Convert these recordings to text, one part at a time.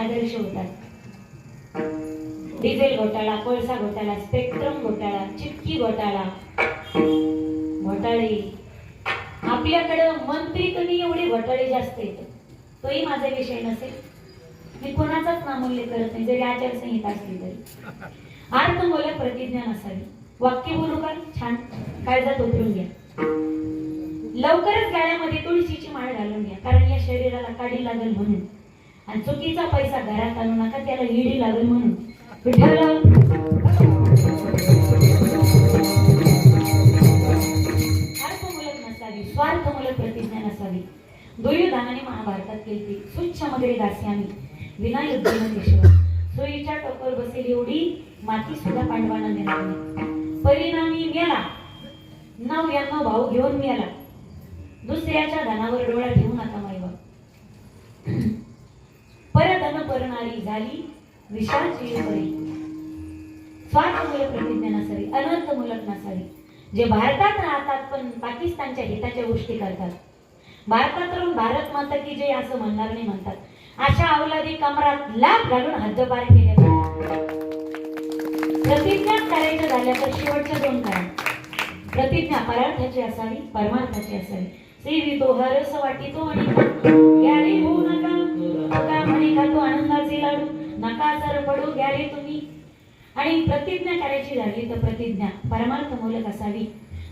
आदर्श होतात. डिझेल घोटाळा कोळसा घोटाळा स्पेक्ट्रम घोटाळा चिटकी घोटाळा. घोटाळे. आपल्याकडं मंत्री कमी एवढे घोटाळे जास्त येत तोही माझा विषय नसेल. मी कोणाचाच नामूल्य करत नाही जरी आचारसंहिता असली तरी. अर्थमूलक प्रतिज्ञा नसावी. वाक्य बोलू का? छान. काळजात उतरून घ्या. लवकरच गाड्यामध्ये तुळशीची माळ घालून घ्या कारण या शरीराला काढी लागेल म्हणून. आणि चुकीचा पैसा घरात आणू नका त्याला ईडी लागेल म्हणून. विठ्ठल स्वार्थ नसावी प्रतिज्ञा नसावी. दुर्योधनाने महाभारतात केली. स्वच्छ मगरी दासी आम्ही विना युद्ध सोयीच्या टोकर बसेल एवढी माती सुद्धा पांडवांना देणार नाही. परिणामी मेला नव यांना भाऊ घेऊन मेला दुसऱ्याच्या धनावर डोळा ठेवून परणारी झाली विशाची परी स्वार्थमूलक प्रतिज्ञा नसावी अनर्थमूलक नसावी जे भारतात राहतात पण पाकिस्तानच्या हिताच्या गोष्टी करतात. भारतात राहून भारत माता की जे असं म्हणणार नाही म्हणतात. अशा अवलादी कमरात लाभ घालून हद्दपार केले प्रतिज्ञा करायच्या झाल्या तर शेवटच्या दोन करा प्रतिज्ञा परार्थाची असावी परमार्थाची असावी. श्री सेवितो हरस वाटितो आणि ग्यारे होऊ आनंदाचे लाडू. नका जर पडू घ्या रे तुम्ही. आणि प्रतिज्ञा करायची झाली तर प्रतिज्ञा. परमार्थ मूलक असावी.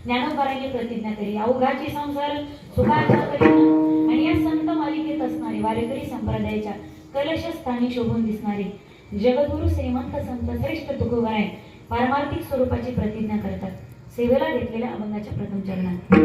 ज्ञानोबारांनी प्रतिज्ञा करी अवघाची संसार सुखाचा करीन आणि या संत मालिकेत असणारे वारेकरी संप्रदायाच्या कलशस्थानी शोभून दिसणारे जगगुरु श्रीमंत संत श्रेष्ठ तुकोबराय पारमार्थिक स्वरूपाची प्रतिज्ञा करतात. सेवेला घेतलेल्या अभंगाच्या प्रथम चरणात.